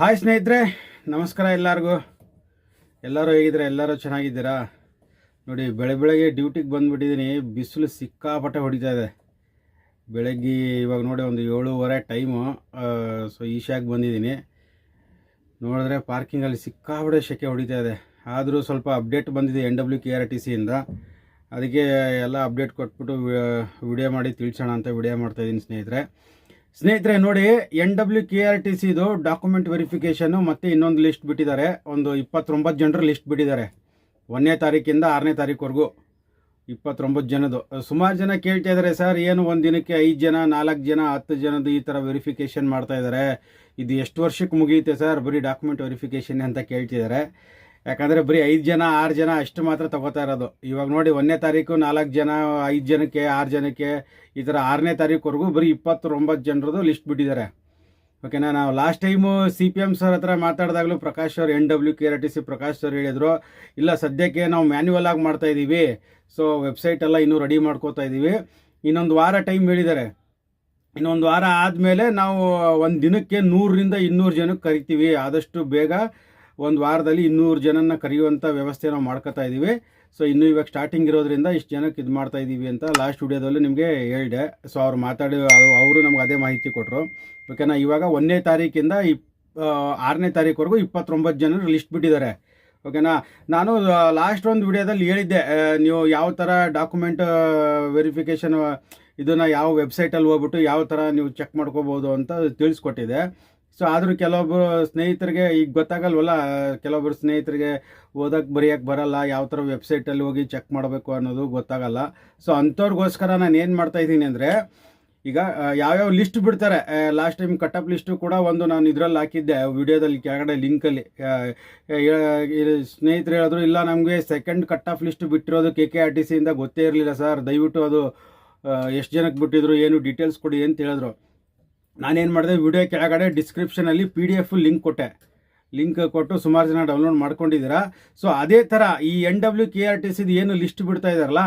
Hi ಸ್ನೇಹಿತರೆ, ನಮಸ್ಕಾರ ಎಲ್ಲರಿಗೂ. ಎಲ್ಲರೂ ಹೇಗಿದ್ದೀರಾ? ಎಲ್ಲರೂ ಚೆನ್ನಾಗಿದ್ದೀರಾ? ನೋಡಿ, ಬೆಳೆ ಬೆಳಗ್ಗೆ ಡ್ಯೂಟಿಗೆ ಬಂದುಬಿಟ್ಟಿದ್ದೀನಿ ಬಿಸಿಲು ಸಿಕ್ಕಾಪಟ್ಟೆ ಹೊಡಿತಾ ಇದೆ. ಬೆಳಗ್ಗೆ ಇವಾಗ ನೋಡಿ, ಒಂದು ಏಳುವರೆ ಟೈಮು ಸೊ ಈಶಾಗೆ ಬಂದಿದ್ದೀನಿ ನೋಡಿದ್ರೆ ಪಾರ್ಕಿಂಗಲ್ಲಿ ಸಿಕ್ಕಾಪಟ್ಟೆ ಶೆಕೆ ಹೊಡಿತಾ ಇದೆ. ಆದರೂ ಸ್ವಲ್ಪ ಅಪ್ಡೇಟ್ ಬಂದಿದೆ N W K R T ಸಿಯಿಂದ ಅದಕ್ಕೆ ಎಲ್ಲ ಅಪ್ಡೇಟ್ ಕೊಟ್ಬಿಟ್ಟು ವಿಡಿಯೋ ಮಾಡಿ ತಿಳಿಸೋಣ ಅಂತ ವಿಡಿಯೋ ಮಾಡ್ತಾಯಿದ್ದೀನಿ ಸ್ನೇಹಿತರೆ. ಸ್ನೇಹಿತರೆ, ನೋಡಿ N W K R T ಸಿದು ಡಾಕ್ಯುಮೆಂಟ್ ವೆರಿಫಿಕೇಶನ್ ಮತ್ತೆ ಇನ್ನೊಂದು ಲಿಸ್ಟ್ ಬಿಟ್ಟಿದ್ದಾರೆ. ಒಂದು ಇಪ್ಪತ್ತೊಂಬತ್ತು ಜನರು ಲಿಸ್ಟ್ ಬಿಟ್ಟಿದ್ದಾರೆ. ಒಂದನೇ ತಾರೀಕಿಂದ ಆರನೇ ತಾರೀಕುವರೆಗೂ ಇಪ್ಪತ್ತೊಂಬತ್ತು ಜನದ್ದು. ಸುಮಾರು ಜನ ಕೇಳ್ತಾ ಇದ್ದಾರೆ, ಸರ್, ಏನು ಒಂದು ದಿನಕ್ಕೆ ಐದು ಜನ, ನಾಲ್ಕು ಜನ, ಹತ್ತು ಜನದ್ದು ಈ ಥರ ವೆರಿಫಿಕೇಷನ್ ಮಾಡ್ತಾ ಇದ್ದಾರೆ? ಇದು ಎಷ್ಟು ವರ್ಷಕ್ಕೆ ಮುಗಿಯುತ್ತೆ ಸರ್? ಬರೀ ಡಾಕ್ಯುಮೆಂಟ್ ವೆರಿಫಿಕೇಷನ್ ಅಂತ ಕೇಳ್ತಿದ್ದಾರೆ ಯಾಕಂದರೆ ಬರೀ ಐದು ಜನ, ಆರು ಜನ ಅಷ್ಟು ಮಾತ್ರ ತಗೋತಾ ಇರೋದು. ಇವಾಗ ನೋಡಿ ಒಂದನೇ ತಾರೀಕು ನಾಲ್ಕು ಜನ, ಐದು ಜನಕ್ಕೆ, ಆರು ಜನಕ್ಕೆ, ಈ ಥರ ಆರನೇ ತಾರೀಕುವರೆಗೂ ಬರೀ ಇಪ್ಪತ್ತೊಂಬತ್ತು ಜನರದು ಲಿಸ್ಟ್ ಬಿಟ್ಟಿದ್ದಾರೆ. ಓಕೆನಾ? ನಾವು last time C P M sir ಹತ್ರ ಮಾತಾಡಿದಾಗಲೂ ಪ್ರಕಾಶ್ ಅವ್ರು, N W K R T C Prakash sir ಹೇಳಿದರು, ಇಲ್ಲ ಸದ್ಯಕ್ಕೆ ನಾವು ಮ್ಯಾನ್ಯುವಲ್ ಆಗಿ ಮಾಡ್ತಾ ಇದ್ದೀವಿ ಸೊ ವೆಬ್ಸೈಟ್ ಎಲ್ಲ ಇನ್ನೂ ರೆಡಿ ಮಾಡ್ಕೋತಾ ಇದ್ದೀವಿ ಇನ್ನೊಂದು ವಾರ ಟೈಮ್ ಹೇಳಿದ್ದಾರೆ. ಇನ್ನೊಂದು ವಾರ ಆದಮೇಲೆ ನಾವು ಒಂದು ದಿನಕ್ಕೆ ನೂರರಿಂದ ಇನ್ನೂರು ಜನಕ್ಕೆ ಕರಿತೀವಿ. ಆದಷ್ಟು ಬೇಗ ಒಂದು ವಾರದಲ್ಲಿ ಇನ್ನೂರು ಜನನ ಕರೆಯುವಂಥ ವ್ಯವಸ್ಥೆ ನಾವು ಮಾಡ್ಕೋತಾ ಇದ್ದೀವಿ ಸೊ ಇನ್ನೂ ಇವಾಗ ಸ್ಟಾರ್ಟಿಂಗ್ ಇರೋದ್ರಿಂದ ಇಷ್ಟು ಜನಕ್ಕೆ ಇದು ಮಾಡ್ತಾ ಇದ್ದೀವಿ ಅಂತ ಲಾಸ್ಟ್ ವಿಡಿಯೋದಲ್ಲಿ ನಿಮಗೆ ಹೇಳಿದೆ. ಸೊ ಅವ್ರು ಮಾತಾಡಿ, ಅವರು ನಮ್ಗೆ ಅದೇ ಮಾಹಿತಿ ಕೊಟ್ಟರು ಓಕೆನಾ ಇವಾಗ ಒಂದನೇ ತಾರೀಕಿಂದ ಇಪ್ ಆರನೇ ತಾರೀಕುವರೆಗೂ ಇಪ್ಪತ್ತೊಂಬತ್ತು ಜನರು ಲಿಸ್ಟ್ ಬಿಟ್ಟಿದ್ದಾರೆ. ಓಕೆನಾ ನಾನು ಲಾಸ್ಟ್ ಒಂದು ವಿಡಿಯೋದಲ್ಲಿ ಹೇಳಿದ್ದೆ ನೀವು ಯಾವ ಥರ ಡಾಕ್ಯುಮೆಂಟ್ ವೆರಿಫಿಕೇಷನ್ ಇದನ್ನು ಯಾವ ವೆಬ್ಸೈಟಲ್ಲಿ ಹೋಗ್ಬಿಟ್ಟು ಯಾವ ಥರ ನೀವು ಚೆಕ್ ಮಾಡ್ಕೋಬೋದು ಅಂತ ತಿಳಿಸ್ಕೊಟ್ಟಿದ್ದೆ. ಸೊ ಆದರೂ ಕೆಲವೊಬ್ಬರು ಸ್ನೇಹಿತರಿಗೆ ಈಗ ಗೊತ್ತಾಗಲ್ವಲ್ಲ ಕೆಲವೊಬ್ಬರು ಸ್ನೇಹಿತರಿಗೆ ಓದಕ್ಕೆ ಬರೆಯೋಕ್ಕೆ ಬರಲ್ಲ, ಯಾವ ಥರ ವೆಬ್ಸೈಟಲ್ಲಿ ಹೋಗಿ ಚೆಕ್ ಮಾಡಬೇಕು ಅನ್ನೋದು ಗೊತ್ತಾಗಲ್ಲ. ಸೊ ಅಂಥವ್ರಿಗೋಸ್ಕರ ನಾನು ಏನು ಮಾಡ್ತಾ ಇದ್ದೀನಿ ಅಂದರೆ, ಈಗ ಯಾವ್ಯಾವ ಲಿಸ್ಟ್ ಬಿಡ್ತಾರೆ ಲಾಸ್ಟ್ ಟೈಮ್ ಕಟಪ್ ಲಿಸ್ಟು ಕೂಡ ಒಂದು ನಾನು ಇದರಲ್ಲಿ ಹಾಕಿದ್ದೆ ವಿಡಿಯೋದಲ್ಲಿ ಕೆಳಗಡೆ ಲಿಂಕಲ್ಲಿ ಸ್ನೇಹಿತರು ಹೇಳಿದ್ರು, ಇಲ್ಲ ನಮಗೆ ಸೆಕೆಂಡ್ ಕಟ್ ಆಫ್ ಲಿಸ್ಟ್ ಬಿಟ್ಟಿರೋದು ಕೆ ಕೆ ಆರ್ ಟಿ ಸಿಯಿಂದ ಗೊತ್ತೇ ಇರಲಿಲ್ಲ ಸರ್, ದಯವಿಟ್ಟು ಅದು ಎಷ್ಟು ಜನಕ್ಕೆ ಬಿಟ್ಟಿದ್ರು, ಏನು ಡೀಟೇಲ್ಸ್ ಕೊಡಿ ಅಂತ ಹೇಳಿದ್ರು. ನಾನೇನು ಮಾಡಿದೆ, ವಿಡಿಯೋ ಕೆಳಗಡೆ ಡಿಸ್ಕ್ರಿಪ್ಷನಲ್ಲಿ ಪಿ ಡಿ ಎಫ್ ಲಿಂಕ್ ಕೊಟ್ಟೆ. ಲಿಂಕ್ ಕೊಟ್ಟು ಸುಮಾರು ಜನ ಡೌನ್ಲೋಡ್ ಮಾಡ್ಕೊಂಡಿದ್ದೀರಾ. ಸೊ ಅದೇ ಥರ ಈ N W K R T ಸಿದು ಏನು ಲಿಸ್ಟ್ ಬಿಡ್ತಾ ಇದ್ದಾರಲ್ಲ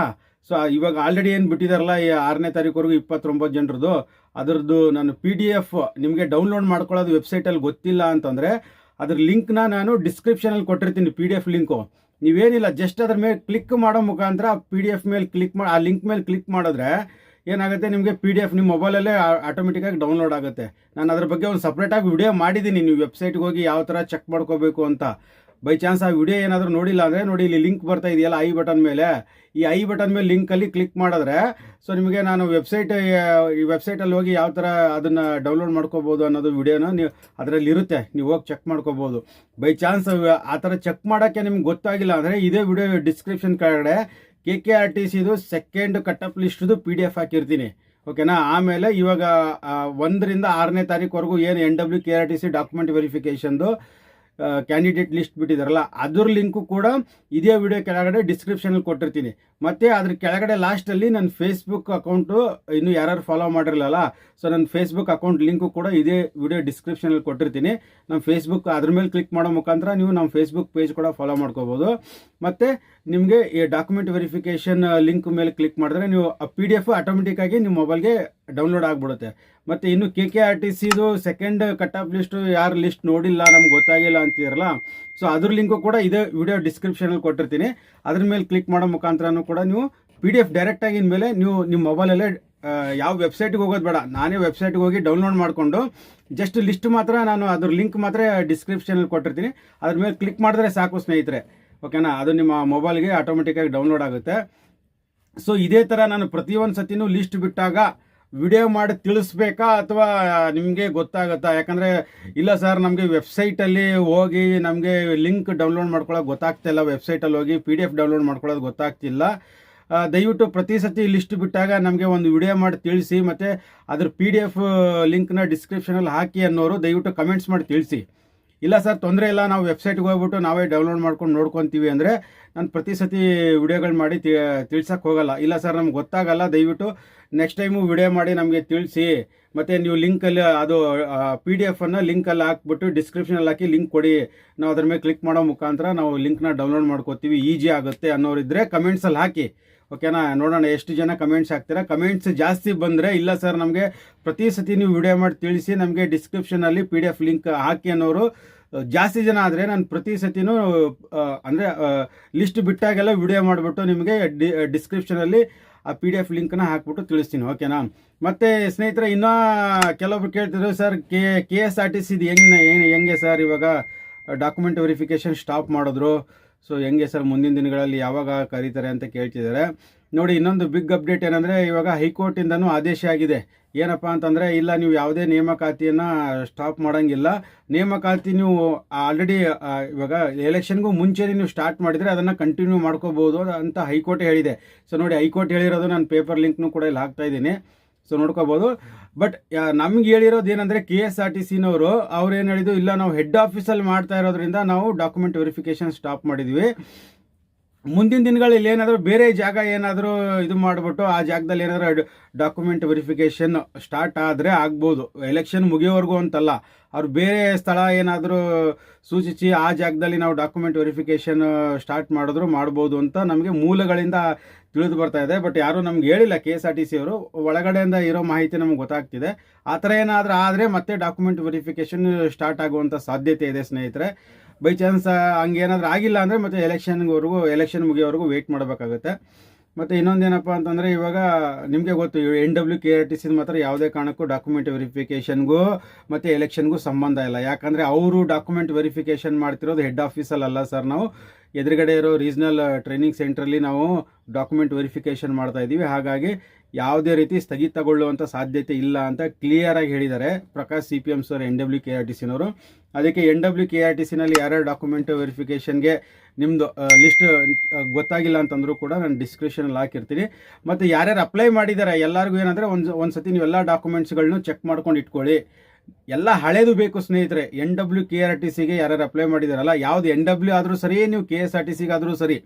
ಸೊ ಇವಾಗ ಆಲ್ರೆಡಿ ಏನು ಬಿಟ್ಟಿದಾರಲ್ಲ ಈ ಆರನೇ ತಾರೀಕುವರೆಗೂ ಇಪ್ಪತ್ತೊಂಬತ್ತು ಜನರದ್ದು. ಅದರದ್ದು ನಾನು ಪಿ ಡಿ ಎಫ್ ನಿಮಗೆ ಡೌನ್ಲೋಡ್ ಮಾಡ್ಕೊಳ್ಳೋದು ವೆಬ್ಸೈಟಲ್ಲಿ ಗೊತ್ತಿಲ್ಲ ಅಂತಂದರೆ, ಅದ್ರ ಲಿಂಕ್ನ ನಾನು ಡಿಸ್ಕ್ರಿಪ್ಷನಲ್ಲಿ ಕೊಟ್ಟಿರ್ತೀನಿ ಪಿ ಡಿ ಎಫ್ ಲಿಂಕು ನೀವೇನಿಲ್ಲ ಜಸ್ಟ್ ಅದ್ರ ಮೇಲೆ ಕ್ಲಿಕ್ ಮಾಡೋ ಮುಖಾಂತರ ಪಿ ಡಿ ಎಫ್ ಮೇಲೆ ಕ್ಲಿಕ್ ಮಾಡಿ ಆ ಲಿಂಕ್ ಮೇಲೆ ಕ್ಲಿಕ್ ಮಾಡಿದ್ರೆ ಏನಾಗುತ್ತೆ? ನಿಮಗೆ ಪಿ ಡಿ ಎಫ್ ನಿಮ್ಮ ಮೊಬೈಲಲ್ಲೇ ಆಟೋಮೆಟಿಕ್ಕಾಗಿ ಡೌನ್ಲೋಡ್ ಆಗುತ್ತೆ. ನಾನು ಅದ್ರ ಬಗ್ಗೆ ಒಂದು ಸಪ್ರೇಟಾಗಿ ವಿಡಿಯೋ ಮಾಡಿದ್ದೀನಿ. ನೀವು ವೆಬ್ಸೈಟ್ಗೆ ಹೋಗಿ ಯಾವ ಥರ ಚೆಕ್ ಮಾಡ್ಕೋಬೇಕು ಅಂತ. ಬೈ ಚಾನ್ಸ್ ಆ ವಿಡಿಯೋ ಏನಾದರೂ ನೋಡಿಲ್ಲ ಅಂದರೆ ನೋಡಿ, ಇಲ್ಲಿ ಲಿಂಕ್ ಬರ್ತಾ ಇದೆಯಲ್ಲ ಐ ಬಟನ್ ಮೇಲೆ. ಈ ಐ ಬಟನ್ ಮೇಲೆ ಲಿಂಕಲ್ಲಿ ಕ್ಲಿಕ್ ಮಾಡಿದ್ರೆ ಸೊ ನಿಮಗೆ ನಾನು ವೆಬ್ಸೈಟ್ ಈ ವೆಬ್ಸೈಟಲ್ಲಿ ಹೋಗಿ ಯಾವ ಥರ ಅದನ್ನು ಡೌನ್ಲೋಡ್ ಮಾಡ್ಕೋಬೋದು ಅನ್ನೋದು ವಿಡಿಯೋನ ನೀವು ಅದರಲ್ಲಿ ಇರುತ್ತೆ. ನೀವು ಹೋಗಿ ಚೆಕ್ ಮಾಡ್ಕೋಬೋದು. ಬೈ ಚಾನ್ಸ್ ಆ ಥರ ಚೆಕ್ ಮಾಡೋಕ್ಕೆ ನಿಮ್ಗೆ ಗೊತ್ತಾಗಿಲ್ಲ ಅಂದರೆ ಇದೇ ವಿಡಿಯೋ ಡಿಸ್ಕ್ರಿಪ್ಷನ್ ಕೆಳಗಡೆ ಕೆ ಕೆ ಆರ್ ಟಿ ಸಿದು ಸೆಕೆಂಡ್ ಕಟಪ್ ಲಿಸ್ಟ್ದು ಪಿ ಡಿ ಎಫ್ ಹಾಕಿರ್ತೀನಿ. ಓಕೆನಾ ಆಮೇಲೆ ಇವಾಗ ಒಂದರಿಂದ ಆರನೇ ತಾರೀಕುವರೆಗೂ ಏನು N W K R T C document ವೆರಿಫಿಕೇಷನ್ದು candidate list ಬಿಟ್ಟಿದಾರಲ್ಲ, ಅದ್ರ ಲಿಂಕು ಕೂಡ ಇದೇ ವಿಡಿಯೋ ಕೆಳಗಡೆ ಡಿಸ್ಕ್ರಿಪ್ಷನಲ್ಲಿ ಕೊಟ್ಟಿರ್ತೀನಿ. ಮತ್ತು ಅದ್ರ ಕೆಳಗಡೆ ಲಾಸ್ಟಲ್ಲಿ ನನ್ನ ಫೇಸ್ಬುಕ್ ಅಕೌಂಟು ಇನ್ನು ಯಾರು ಫಾಲೋ ಮಾಡಿರಲಿಲ್ಲ ಸೊ ನನ್ನ ಫೇಸ್ಬುಕ್ ಅಕೌಂಟ್ ಲಿಂಕು ಕೂಡ ಇದೇ ವಿಡಿಯೋ ಡಿಸ್ಕ್ರಿಪ್ಷನಲ್ಲಿ ಕೊಟ್ಟಿರ್ತೀನಿ. ನಮ್ಮ ಫೇಸ್ಬುಕ್ ಅದ್ರ ಮೇಲೆ ಕ್ಲಿಕ್ ಮಾಡೋ ಮುಖಾಂತರ ನೀವು ನಮ್ಮ ಫೇಸ್ಬುಕ್ ಪೇಜ್ ಕೂಡ ಫಾಲೋ ಮಾಡ್ಕೋಬೋದು. ಮತ್ತು ನಿಮಗೆ ಈ ಡಾಕ್ಯುಮೆಂಟ್ ವೆರಿಫಿಕೇಷನ್ ಲಿಂಕ್ ಮೇಲೆ ಕ್ಲಿಕ್ ಮಾಡಿದ್ರೆ ನೀವು ಪಿ ಡಿ ಎಫ್ ಆಟೋಮೆಟಿಕ್ಕಾಗಿ ನಿಮ್ಮ ಮೊಬೈಲ್ಗೆ ಡೌನ್ಲೋಡ್ ಆಗಿಬಿಡುತ್ತೆ. ಮತ್ತು ಇನ್ನು ಕೆ ಕೆ ಆರ್ ಟಿ ಸಿದು ಸೆಕೆಂಡ್ ಕಟ್ ಆಫ್ ಲಿಸ್ಟು ಯಾರು ಲಿಸ್ಟ್ ನೋಡಿಲ್ಲ ನಮ್ಗೆ ಗೊತ್ತಾಗಿಲ್ಲ ಅಂತೀರಲ್ಲ. ಸೊ ಅದ್ರ ಲಿಂಕು ಕೂಡ ಇದೇ ವಿಡಿಯೋ ಡಿಸ್ಕ್ರಿಪ್ಷನಲ್ಲಿ ಕೊಟ್ಟಿರ್ತೀನಿ. ಅದ್ರ ಮೇಲೆ ಕ್ಲಿಕ್ ಮಾಡೋ ಮುಖಾಂತರನೂ ಕೂಡ ನೀವು ಪಿ ಡಿ ಎಫ್ ಡೈರೆಕ್ಟಾಗಿ ಇನ್ಮೇಲೆ ನೀವು ನಿಮ್ಮ ಮೊಬೈಲಲ್ಲೇ ಯಾವ ವೆಬ್ಸೈಟ್ಗೆ ಹೋಗೋದು ಬೇಡ. ನಾನೇ ವೆಬ್ಸೈಟ್ಗೆ ಹೋಗಿ ಡೌನ್ಲೋಡ್ ಮಾಡಿಕೊಂಡು ಜಸ್ಟ್ ಲಿಸ್ಟ್ ಮಾತ್ರ ನಾನು ಅದ್ರ ಲಿಂಕ್ ಮಾತ್ರ ಡಿಸ್ಕ್ರಿಪ್ಷನಲ್ಲಿ ಕೊಟ್ಟಿರ್ತೀನಿ. ಅದ್ರ ಮೇಲೆ ಕ್ಲಿಕ್ ಮಾಡಿದ್ರೆ ಸಾಕು ಸ್ನೇಹಿತರೆ. ಓಕೆನಾ ಅದು ನಿಮ್ಮ ಮೊಬೈಲ್ಗೆ ಆಟೋಮೆಟಿಕ್ಕಾಗಿ ಡೌನ್ಲೋಡ್ ಆಗುತ್ತೆ. ಸೊ ಇದೇ ಥರ ನಾನು ಪ್ರತಿಯೊಂದು ಸತಿನೂ ಲಿಸ್ಟ್ ಬಿಟ್ಟಾಗ ವಿಡಿಯೋ ಮಾಡಿ ತಿಳಿಸ್ಬೇಕಾ ಅಥವಾ ನಿಮಗೆ ಗೊತ್ತಾಗುತ್ತಾ? ಯಾಕಂದರೆ ಇಲ್ಲ ಸರ್, ನಮಗೆ ವೆಬ್ಸೈಟಲ್ಲಿ ಹೋಗಿ ನಮಗೆ ಲಿಂಕ್ ಡೌನ್ಲೋಡ್ ಮಾಡ್ಕೊಳ್ಳೋಕೆ ಗೊತ್ತಾಗ್ತಿಲ್ಲ ವೆಬ್ಸೈಟಲ್ಲಿ ಹೋಗಿ ಪಿ ಡಿ ಎಫ್ ಡೌನ್ಲೋಡ್ ಮಾಡ್ಕೊಳ್ಳೋದು ಗೊತ್ತಾಗ್ತಿಲ್ಲ. ದಯವಿಟ್ಟು ಪ್ರತಿ ಸತಿ ಲಿಸ್ಟ್ ಬಿಟ್ಟಾಗ ನಮಗೆ ಒಂದು ವಿಡಿಯೋ ಮಾಡಿ ತಿಳಿಸಿ, ಮತ್ತು ಅದ್ರ ಪಿ ಡಿ ಎಫ್ ಲಿಂಕ್ನ ಡಿಸ್ಕ್ರಿಪ್ಷನಲ್ಲಿ ಹಾಕಿ ಅನ್ನೋರು ದಯವಿಟ್ಟು ಕಮೆಂಟ್ಸ್ ಮಾಡಿ ತಿಳಿಸಿ. ಇಲ್ಲ ಸರ್, ತೊಂದರೆ ಇಲ್ಲ. ನಾವು ವೆಬ್ಸೈಟ್ಗೆ ಹೋಗ್ಬಿಟ್ಟು ನಾವೇ ಡೌನ್ಲೋಡ್ ಮಾಡ್ಕೊಂಡು ನೋಡ್ಕೊತೀವಿ ಅಂದರೆ ನಾನು ಪ್ರತಿ ಸತಿ ವಿಡಿಯೋಗಳು ಮಾಡಿ ತಿಳ್ಸೋಕ್ಕೆ ಹೋಗಲ್ಲ. ಇಲ್ಲ ಸರ್, ನಮ್ಗೆ ಗೊತ್ತಾಗಲ್ಲ. ದಯವಿಟ್ಟು ನೆಕ್ಸ್ಟ್ ಟೈಮು ವಿಡಿಯೋ ಮಾಡಿ ನಮಗೆ ತಿಳಿಸಿ. ಮತ್ತು ನೀವು ಲಿಂಕಲ್ಲಿ ಅದು ಪಿ ಡಿ ಎಫನ್ನು ಲಿಂಕಲ್ಲಿ ಹಾಕ್ಬಿಟ್ಟು ಡಿಸ್ಕ್ರಿಪ್ಷನಲ್ಲಿ ಹಾಕಿ ಲಿಂಕ್ ಕೊಡಿ. ನಾವು ಅದ್ರ ಮೇಲೆ ಕ್ಲಿಕ್ ಮಾಡೋ ಮುಖಾಂತರ ನಾವು ಲಿಂಕ್ನ ಡೌನ್ಲೋಡ್ ಮಾಡ್ಕೋತೀವಿ. ಈಜಿ ಆಗುತ್ತೆ ಅನ್ನೋರಿದ್ದರೆ ಕಮೆಂಟ್ಸಲ್ಲಿ ಹಾಕಿ. ಓಕೆನಾ ನೋಡೋಣ ಎಷ್ಟು ಜನ ಕಮೆಂಟ್ಸ್ ಹಾಕ್ತೀರಾ? ಕಮೆಂಟ್ಸ್ ಜಾಸ್ತಿ ಬಂದರೆ ಇಲ್ಲ ಸರ್, ನಮಗೆ ಪ್ರತಿ ಸತಿ ನೀವು ವಿಡಿಯೋ ಮಾಡಿ ತಿಳಿಸಿ ನಮಗೆ ಡಿಸ್ಕ್ರಿಪ್ಷನಲ್ಲಿ ಪಿ ಡಿ ಎಫ್ ಲಿಂಕ್ ಹಾಕಿ ಅನ್ನೋರು ಜಾಸ್ತಿ ಜನ ಆದರೆ ನಾನು ಪ್ರತಿ ಸತಿನೂ ಅಂದರೆ ಲಿಸ್ಟ್ ಬಿಟ್ಟಾಗೆಲ್ಲ ವಿಡಿಯೋ ಮಾಡಿಬಿಟ್ಟು ನಿಮಗೆ ಡಿ ಡಿಸ್ಕ್ರಿಪ್ಷನಲ್ಲಿ ಆ ಪಿ ಡಿ ಎಫ್ ಲಿಂಕ್ನ ಹಾಕ್ಬಿಟ್ಟು ತಿಳಿಸ್ತೀನಿ ಓಕೆನಾ ಮತ್ತು ಸ್ನೇಹಿತರೆ, ಇನ್ನೂ ಕೆಲವೊಬ್ರು ಕೇಳ್ತಿದ್ರು, sir, K K S R T ಸಿದು ಹೆಂಗೆ ಏನು, ಹೆಂಗೆ ಸರ್ ಇವಾಗ ಡಾಕ್ಯುಮೆಂಟ್ ವೆರಿಫಿಕೇಷನ್ ಸ್ಟಾಪ್ ಮಾಡಿದ್ರು? ಸೊ ಹೆಂಗೆ ಸರ್ ಮುಂದಿನ ದಿನಗಳಲ್ಲಿ ಯಾವಾಗ ಕರೀತಾರೆ ಅಂತ ಕೇಳ್ತಿದ್ದಾರೆ? ನೋಡಿ, ಇನ್ನೊಂದು ಬಿಗ್ ಅಪ್ಡೇಟ್ ಏನಂದರೆ, ಇವಾಗ ಹೈಕೋರ್ಟಿಂದನೂ ಆದೇಶ ಆಗಿದೆ. ಏನಪ್ಪ ಅಂತಂದರೆ, ಇಲ್ಲ, ನೀವು ಯಾವುದೇ ನೇಮಕಾತಿಯನ್ನು ಸ್ಟಾಪ್ ಮಾಡೋಂಗಿಲ್ಲ. ನೇಮಕಾತಿ ನೀವು ಆಲ್ರೆಡಿ ಇವಾಗ ಎಲೆಕ್ಷನ್ಗೂ ಮುಂಚೆ ನೀವು ಸ್ಟಾರ್ಟ್ ಮಾಡಿದರೆ ಅದನ್ನು ಕಂಟಿನ್ಯೂ ಮಾಡ್ಕೋಬೋದು ಅಂತ ಹೈಕೋರ್ಟ್ ಹೇಳಿದೆ. ಸೊ ನೋಡಿ, ಹೈಕೋರ್ಟ್ ಹೇಳಿರೋದು ನಾನು ಪೇಪರ್ ಲಿಂಕ್ನು ಕೂಡ ಇಲ್ಲಿ ಹಾಕ್ತಾ ಇದ್ದೀನಿ. ಸೊ ನೋಡ್ಕೋಬೋದು ಬಟ್ ನಮ್ಗೆ ಹೇಳಿರೋದು ಏನಂದರೆ ಕೆ ಎಸ್ ಆರ್ ಟಿ ಸಿನವರು ಅವ್ರು ಏನು ಹೇಳಿದ್ದು, ಇಲ್ಲ, ನಾವು ಹೆಡ್ ಆಫೀಸಲ್ಲಿ ಮಾಡ್ತಾ ಇರೋದ್ರಿಂದ ನಾವು ಡಾಕ್ಯುಮೆಂಟ್ ವೆರಿಫಿಕೇಷನ್ ಸ್ಟಾಪ್ ಮಾಡಿದ್ವಿ. ಮುಂದಿನ ದಿನಗಳಲ್ಲಿ ಏನಾದರೂ ಬೇರೆ ಜಾಗ ಏನಾದರೂ ಇದು ಮಾಡಿಬಿಟ್ಟು ಆ ಜಾಗದಲ್ಲಿ ಏನಾದರೂ ಡಾಕ್ಯುಮೆಂಟ್ ವೆರಿಫಿಕೇಷನ್ ಸ್ಟಾರ್ಟ್ ಆದರೆ ಆಗ್ಬೋದು. ಎಲೆಕ್ಷನ್ ಮುಗಿಯೋವರೆಗೂ ಅಂತಲ್ಲ. ಅವ್ರು ಬೇರೆ ಸ್ಥಳ ಏನಾದರೂ ಸೂಚಿಸಿ ಆ ಜಾಗದಲ್ಲಿ ನಾವು ಡಾಕ್ಯುಮೆಂಟ್ ವೆರಿಫಿಕೇಷನ್ ಸ್ಟಾರ್ಟ್ ಮಾಡಿದ್ರು ಮಾಡ್ಬೋದು ಅಂತ ನಮಗೆ ಮೂಲಗಳಿಂದ ತಿಳಿದು ಬರ್ತಾ ಇದೆ. ಬಟ್ ಯಾರೂ ನಮ್ಗೆ ಹೇಳಿಲ್ಲ K S R T C ಅವರು. ಒಳಗಡೆಯಿಂದ ಇರೋ ಮಾಹಿತಿ ನಮ್ಗೆ ಗೊತ್ತಾಗ್ತಿದೆ. ಆ ಥರ ಏನಾದರೂ ಆದರೆ ಮತ್ತೆ ಡಾಕ್ಯುಮೆಂಟ್ ವೆರಿಫಿಕೇಷನ್ ಸ್ಟಾರ್ಟ್ ಆಗುವಂಥ ಸಾಧ್ಯತೆ ಇದೆ ಸ್ನೇಹಿತರೆ. ಬೈ ಚಾನ್ಸ್ ಹಂಗೇನಾದ್ರೂ ಆಗಿಲ್ಲ ಅಂದರೆ ಮತ್ತೆ ಎಲೆಕ್ಷನ್ವರೆಗೂ ಎಲೆಕ್ಷನ್ ಮುಗಿಯೋವರೆಗೂ ವೆಯ್ಟ್ ಮಾಡಬೇಕಾಗುತ್ತೆ. ಮತ್ತು ಇನ್ನೊಂದೇನಪ್ಪ ಅಂತಂದರೆ ಇವಾಗ, ನಿಮಗೆ ಗೊತ್ತು N W K R T C ಮಾತ್ರ ಯಾವುದೇ ಕಾರಣಕ್ಕೂ ಡಾಕ್ಯುಮೆಂಟ್ ವೆರಿಫಿಕೇಷನ್ಗೂ ಮತ್ತು ಎಲೆಕ್ಷನ್ಗೂ ಸಂಬಂಧ ಇಲ್ಲ. ಯಾಕಂದರೆ ಅವರು ಡಾಕ್ಯುಮೆಂಟ್ ವೆರಿಫಿಕೇಷನ್ ಮಾಡ್ತಿರೋದು ಹೆಡ್ ಆಫೀಸಲ್ಲ ಸರ್ ನಾವು. ಎದುರುಗಡೆ ಇರೋ ರೀಜ್ನಲ್ ಟ್ರೈನಿಂಗ್ ಸೆಂಟ್ರಲ್ಲಿ ನಾವು ಡಾಕ್ಯುಮೆಂಟ್ ವೆರಿಫಿಕೇಷನ್ ಮಾಡ್ತಾ ಇದ್ದೀವಿ ಹಾಗಾಗಿ ಯಾವುದೇ ರೀತಿ ಸ್ಥಗಿತಗೊಳ್ಳುವಂಥ ಸಾಧ್ಯತೆ ಇಲ್ಲ ಅಂತ ಕ್ಲಿಯರಾಗಿ ಹೇಳಿದ್ದಾರೆ. Prakash C P M sir N W K R T ಸಿನವರು ಅದಕ್ಕೆ N W K R T ಸಿನಲ್ಲಿ ಯಾರ್ಯಾರು ಡಾಕ್ಯುಮೆಂಟ್ ವೆರಿಫಿಕೇಷನ್ಗೆ ನಿಮ್ಮದು ಲಿಸ್ಟ್ ಗೊತ್ತಾಗಿಲ್ಲ ಅಂತಂದರೂ ಕೂಡ ನಾನು ಡಿಸ್ಕ್ರಿಪ್ಷನಲ್ಲಿ ಹಾಕಿರ್ತೀನಿ. ಮತ್ತು ಯಾರ್ಯಾರು ಅಪ್ಲೈ ಮಾಡಿದ್ದಾರೆ ಎಲ್ಲರಿಗೂ ಏನಂದರೆ ಒಂದು ಒಂದು ಸತಿ ನೀವೆಲ್ಲ ಡಾಕ್ಯುಮೆಂಟ್ಸ್ಗಳನ್ನೂ ಚೆಕ್ ಮಾಡ್ಕೊಂಡು ಇಟ್ಕೊಳ್ಳಿ. ಎಲ್ಲ ಹಳೇದು ಬೇಕು ಸ್ನೇಹಿತರೆ N W K R T ಸಿಗೆ ಯಾರ್ಯಾರು ಅಪ್ಲೈ ಮಾಡಿದಾರಲ್ಲ, ಯಾವುದು ಎನ್ ಡಬ್ಲ್ಯೂ ಆದರೂ ಸರಿ, ನೀವು ಕೆ ಎಸ್ ಆರ್ ಟಿ ಸಿಗಾದರೂ ಸರಿ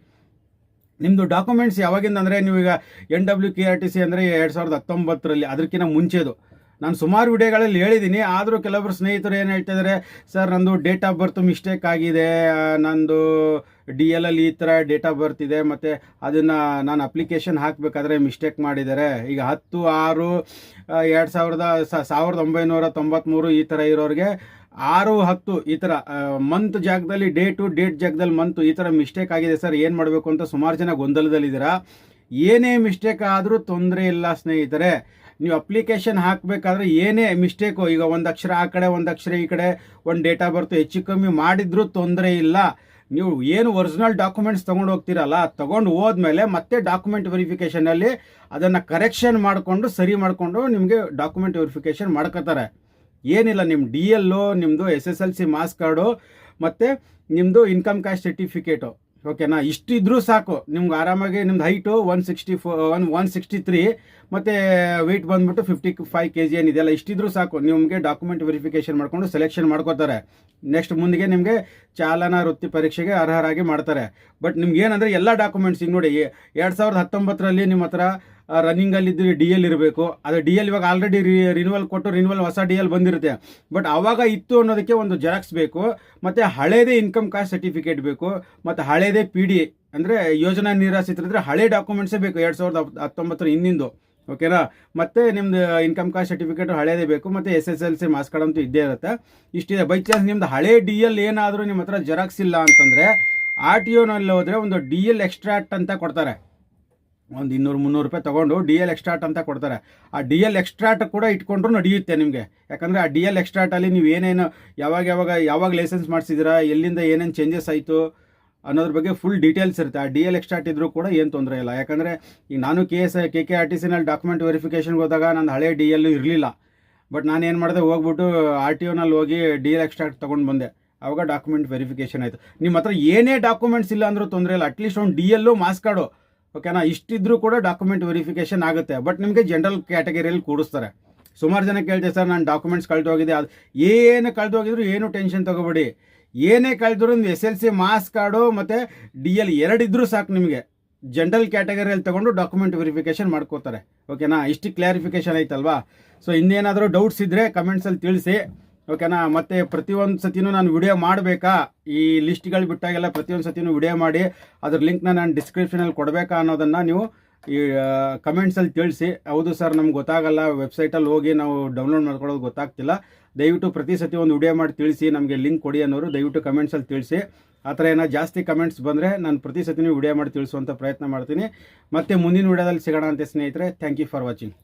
ನಿಮ್ಮದು ಡಾಕ್ಯುಮೆಂಟ್ಸ್ ಯಾವಾಗಿಂದ ಅಂದರೆ ನೀವು ಈಗ N W K R T C ಅಂದರೆ ಎರಡು ಸಾವಿರದ ಹತ್ತೊಂಬತ್ತರಲ್ಲಿ, ಅದಕ್ಕಿಂತ ಮುಂಚೆದು. ನಾನು ಸುಮಾರು ವಿಡಿಯೋಗಳಲ್ಲಿ ಹೇಳಿದ್ದೀನಿ ಆದರೂ ಕೆಲವೊಬ್ರು ಸ್ನೇಹಿತರು ಏನು ಹೇಳ್ತಿದ್ದಾರೆ ಸರ್, ನಂದು ಡೇಟ್ ಆಫ್ ಬರ್ತ್ ಮಿಸ್ಟೇಕ್ ಆಗಿದೆ, ನಂದು ಡಿ ಎಲ್ ಅಲ್ಲಿ ಈ ಥರ ಡೇಟ್ ಆಫ್ ಬರ್ತ್ ಇದೆ, ಮತ್ತು ಅದನ್ನು ನಾನು ಅಪ್ಲಿಕೇಶನ್ ಹಾಕಬೇಕಾದ್ರೆ ಮಿಸ್ಟೇಕ್ ಮಾಡಿದ್ದಾರೆ. ಈಗ ಹತ್ತು ಆರು ಎರಡು ಸಾವಿರದ ಸಾವಿರದ ಒಂಬೈನೂರ ತೊಂಬತ್ತ್ಮೂರು ಈ ಥರ ಇರೋರಿಗೆ ಆರು, ಹತ್ತು ಈ ಥರ ಮಂತ್ ಜಾಗದಲ್ಲಿ ಡೇ ಟು ಡೇಟ್ ಜಾಗದಲ್ಲಿ ಮಂತು ಈ ಥರ ಮಿಸ್ಟೇಕ್ ಆಗಿದೆ ಸರ್ ಏನು ಮಾಡಬೇಕು ಅಂತ ಸುಮಾರು ಜನ ಗೊಂದಲದಲ್ಲಿದ್ದೀರಾ? ಏನೇ ಮಿಸ್ಟೇಕ್ ಆದರೂ ತೊಂದರೆ ಇಲ್ಲ ಸ್ನೇಹಿತರೆ. ನೀವು ಅಪ್ಲಿಕೇಶನ್ ಹಾಕಬೇಕಾದ್ರೆ ಏನೇ ಮಿಸ್ಟೇಕು ಈಗ ಒಂದು ಅಕ್ಷರ ಆ ಕಡೆ, ಒಂದು ಅಕ್ಷರ ಈ ಕಡೆ, ಒಂದು ಡೇಟ್ ಆಫ್ ಬರ್ತ್, ಹೆಚ್ಚು ಕಮ್ಮಿ ಮಾಡಿದ್ರೂ ತೊಂದರೆ ಇಲ್ಲ. ನೀವು ಏನು ಒರಿಜಿನಲ್ ಡಾಕ್ಯುಮೆಂಟ್ಸ್ ತೊಗೊಂಡು ಹೋಗ್ತೀರಲ್ಲ ತೊಗೊಂಡು ಹೋದ್ಮೇಲೆ ಮತ್ತೆ ಡಾಕ್ಯುಮೆಂಟ್ ವೆರಿಫಿಕೇಷನಲ್ಲಿ ಅದನ್ನು ಕರೆಕ್ಷನ್ ಮಾಡಿಕೊಂಡು, ಸರಿ ಮಾಡಿಕೊಂಡು ನಿಮಗೆ ಡಾಕ್ಯುಮೆಂಟ್ ವೆರಿಫಿಕೇಷನ್ ಮಾಡ್ಕೋತಾರೆ ಏನಿಲ್ಲ ನಿಮ್ಮ ಡಿ ಎಲ್ಲು ನಿಮ್ಮದು S S L C marks card ಮತ್ತು ನಿಮ್ಮದು ಇನ್ಕಮ್ ಕ್ಯಾಶ್ ಸರ್ಟಿಫಿಕೇಟು ಓಕೆನಾ ಇಷ್ಟಿದ್ರೂ ಸಾಕು. ನಿಮ್ಗೆ ಆರಾಮಾಗಿ ನಿಮ್ದು height one sixty four one one sixty three ಮತ್ತು ವೆಯ್ಟ್ ಬಂದ್ಬಿಟ್ಟು ಫಿಫ್ಟಿ ಫೈವ್ ಕೆ ಜಿ ಏನಿದೆಯಲ್ಲ ಇಷ್ಟಿದ್ರೂ ಸಾಕು. ನಿಮಗೆ ಡಾಕ್ಯುಮೆಂಟ್ ವೆರಿಫಿಕೇಷನ್ ಮಾಡ್ಕೊಂಡು ಸೆಲೆಕ್ಷನ್ ಮಾಡ್ಕೋತಾರೆ. ನೆಕ್ಸ್ಟ್ ಮುಂದಿಗೆ ನಿಮಗೆ ಚಾಲನಾ ವೃತ್ತಿ ಪರೀಕ್ಷೆಗೆ ಅರ್ಹರಾಗಿ ಮಾಡ್ತಾರೆ. ಬಟ್ ನಿಮ್ಗೆ ಏನಂದರೆ ಎಲ್ಲ ಡಾಕ್ಯುಮೆಂಟ್ಸ್ ಈಗ ನೋಡಿ, ಎರಡು ಸಾವಿರದ ಹತ್ತೊಂಬತ್ತರಲ್ಲಿ ನಿಮ್ಮ ಹತ್ರ ರನ್ನಿಂಗಲ್ಲಿ ಇದ್ದು ಡಿ ಎಲ್ ಇರಬೇಕು. ಅದು ಡಿ ಎಲ್ ಇವಾಗ ಆಲ್ರೆಡಿ ರಿನ್ಯೂವಲ್ ಕೊಟ್ಟು ರಿನ್ಯೂವಲ್ ಹೊಸ ಡಿ ಎಲ್ ಬಂದಿರುತ್ತೆ. ಬಟ್ ಆವಾಗ ಇತ್ತು ಅನ್ನೋದಕ್ಕೆ ಒಂದು ಜೆರಾಕ್ಸ್ ಬೇಕು, ಮತ್ತು ಹಳೇದೇ ಇನ್ಕಮ್ ಕಾಸ್ಟ್ ಸರ್ಟಿಫಿಕೇಟ್ ಬೇಕು, ಮತ್ತು ಹಳೇದೇ ಪಿ ಡಿ ಅಂದರೆ ಯೋಜನಾ ನಿರಾಶ್ರಿತರಿದ್ರೆ ಹಳೆ ಡಾಕ್ಯುಮೆಂಟ್ಸೇ ಬೇಕು, ಎರಡು ಸಾವಿರದ ಹತ್- ಹತ್ತೊಂಬತ್ತರ ಹಿಂದಿಂದು. ಓಕೆನಾ ಮತ್ತೆ ನಿಮ್ದು ಇನ್ಕಮ್ ಕಾಸ್ಟ್ ಸರ್ಟಿಫಿಕೇಟ್ ಹಳೇದೇ ಬೇಕು, ಮತ್ತು S S L C marks card ಅಂತೂ ಇದ್ದೇ ಇರುತ್ತೆ. ಇಷ್ಟಿದೆ. ಬೈ ಚಾನ್ಸ್ ನಿಮ್ದು ಹಳೆ ಡಿ ಎಲ್ ಏನಾದರೂ ನಿಮ್ಮ ಹತ್ರ ಜೆರಾಕ್ಸ್ ಇಲ್ಲ ಅಂತಂದರೆ ಆರ್ ಟಿ ಒನಲ್ಲಿ ಹೋದರೆ ಒಂದು ಡಿ ಎಲ್ ಎಕ್ಸ್ಟ್ರಾಕ್ಟ್ ಅಂತ ಕೊಡ್ತಾರೆ. ಒಂದು ಇನ್ನೂರು ಮುನ್ನೂರು ರೂಪಾಯಿ ತೊಗೊಂಡು ಡಿ ಎಲ್ ಎಕ್ಸ್ಟ್ರಾಟ್ ಅಂತ ಕೊಡ್ತಾರೆ. ಆ ಡಿ ಎಲ್ ಎಕ್ಸ್ಟ್ರಾಟ್ ಕೂಡ ಇಟ್ಕೊಂಡ್ರು ನಡೆಯುತ್ತೆ ನಿಮಗೆ. ಯಾಕಂದರೆ ಆ ಡಿ ಎಲ್ ಎಕ್ಸ್ಟ್ರಾಟಲ್ಲಿ ನೀವು ಏನೇನು ಯಾವಾಗ ಯಾವಾಗ ಯಾವಾಗ ಲೈಸೆನ್ಸ್ ಮಾಡಿಸಿದ್ದೀರಾ ಎಲ್ಲಿಂದ ಏನೇನು ಚೇಂಜಸ್ ಆಯಿತು ಅನ್ನೋದ್ರ ಬಗ್ಗೆ ಫುಲ್ ಡೀಟೇಲ್ಸ್ ಇರುತ್ತೆ. ಆ ಡಿ ಎಲ್ ಎಕ್ಸ್ಟ್ರಾಟ್ ಇದ್ರೂ ಕೂಡ ಏನು ತೊಂದರೆ ಇಲ್ಲ. ಯಾಕಂದರೆ ಈಗ ನಾನು K S K K R T ಸಿನಲ್ಲಿ document ವೆರಿಫಿಕೇಷನ್ಗೆ ಹೋದಾಗ ನನ್ನ ಹಳೆ ಡಿ ಎಲ್ಲು ಇರಲಿಲ್ಲ. ಬಟ್ ನಾನು ಏನು ಮಾಡಿದೆ, ಹೋಗ್ಬಿಟ್ಟು ಆರ್ ಟಿ ಒನಲ್ಲಿ ಹೋಗಿ ಡಿ ಎಲ್ ಎಕ್ಸ್ಟ್ರಾಕ್ಟ್ ತೊಗೊಂಡು ಬಂದೆ. ಆವಾಗ ಡಾಕ್ಯುಮೆಂಟ್ ವೆರಿಫಿಕೇಷನ್ ಆಯಿತು. ನಿಮ್ಮ ಹತ್ರ ಏನೇ ಡಾಕ್ಯುಮೆಂಟ್ಸ್ ಇಲ್ಲ ಅಂದರೂ ತೊಂದರೆ ಇಲ್ಲ. ಅಟ್ಲೀಸ್ಟ್ ಒಂದು ಡಿ ಎಲ್ಲು ಮಾಸ್ ಕಾರ್ಡು ಓಕೆನಾ? ಇಷ್ಟಿದ್ರೂ ಕೂಡ ಡಾಕ್ಯುಮೆಂಟ್ ವೆರಿಫಿಕೇಷನ್ ಆಗುತ್ತೆ. ಬಟ್ ನಿಮಗೆ ಜನರಲ್ ಕ್ಯಾಟಗರಿಯಲ್ಲಿ ಕೂಡಿಸ್ತಾರೆ. ಸುಮಾರು ಜನ ಕೇಳ್ತೀವಿ ಸರ್, ನಾನು ಡಾಕ್ಯುಮೆಂಟ್ಸ್ ಕಳೆದು ಹೋಗಿದೆ. ಅದು ಏನು ಕಳೆದು ಹೋಗಿದ್ರು ಏನು ಟೆನ್ಷನ್ ತಗೋಬೇಡಿ. ಏನೇ ಕಳೆದ್ರು ಒಂದು S L C marks card ಮತ್ತು ಡಿ ಎಲ್ ಎರಡಿದ್ರೂ ಸಾಕು ನಿಮಗೆ. ಜನರಲ್ ಕ್ಯಾಟಗರಿಯಲ್ಲಿ ತಗೊಂಡು ಡಾಕ್ಯುಮೆಂಟ್ ವೆರಿಫಿಕೇಷನ್ ಮಾಡ್ಕೋತಾರೆ. ಓಕೆನಾ? ಇಷ್ಟು ಕ್ಲಾರಿಫಿಕೇಷನ್ ಐತಲ್ವಾ? ಸೊ ಇನ್ನೇನಾದರೂ ಡೌಟ್ಸ್ ಇದ್ದರೆ ಕಮೆಂಟ್ಸಲ್ಲಿ ತಿಳಿಸಿ. ಓಕೆನಾ ಮತ್ತೆ ಪ್ರತಿಯೊಂದು ಸತಿನೂ ನಾನು ವಿಡಿಯೋ ಮಾಡಬೇಕಾ? ಈ ಲಿಸ್ಟ್ಗಳು ಬಿಟ್ಟಾಗೆಲ್ಲ ಪ್ರತಿಯೊಂದು ಸತಿನೂ ವಿಡಿಯೋ ಮಾಡಿ, ಅದ್ರ ಲಿಂಕ್ನ ನಾನು ಡಿಸ್ಕ್ರಿಪ್ಷನಲ್ಲಿ ಕೊಡಬೇಕಾ ಅನ್ನೋದನ್ನು ನೀವು, ಈ ಕಮೆಂಟ್ಸಲ್ಲಿ ತಿಳಿಸಿ. ಹೌದು ಸರ್ ನಮ್ಗೆ ಗೊತ್ತಾಗಲ್ಲ ವೆಬ್ಸೈಟಲ್ಲಿ ಹೋಗಿ ನಾವು ಡೌನ್ಲೋಡ್ ಮಾಡ್ಕೊಳ್ಳೋದು ಗೊತ್ತಾಗ್ತಿಲ್ಲ. ದಯವಿಟ್ಟು ಪ್ರತಿ ಸತಿ ಒಂದು ವಿಡಿಯೋ ಮಾಡಿ ತಿಳಿಸಿ, ನಮಗೆ ಲಿಂಕ್ ಕೊಡಿ ಅನ್ನೋರು ದಯವಿಟ್ಟು ಕಮೆಂಟ್ಸಲ್ಲಿ ತಿಳಿಸಿ. ಆ ಥರ ಏನೋ ಜಾಸ್ತಿ ಕಮೆಂಟ್ಸ್ ಬಂದರೆ ನಾನು ಪ್ರತಿ ಸತಿನೂ ವಿಡಿಯೋ ಮಾಡಿ ತಿಳಿಸುವಂಥ ಪ್ರಯತ್ನ ಮಾಡ್ತೀನಿ. ಮತ್ತು ಮುಂದಿನ ವಿಡಿಯೋದಲ್ಲಿ ಸಿಗೋಣ ಅಂತ ಸ್ನೇಹಿತರೆ ಥ್ಯಾಂಕ್ ಯು ಫಾರ್ ವಾಚಿಂಗ್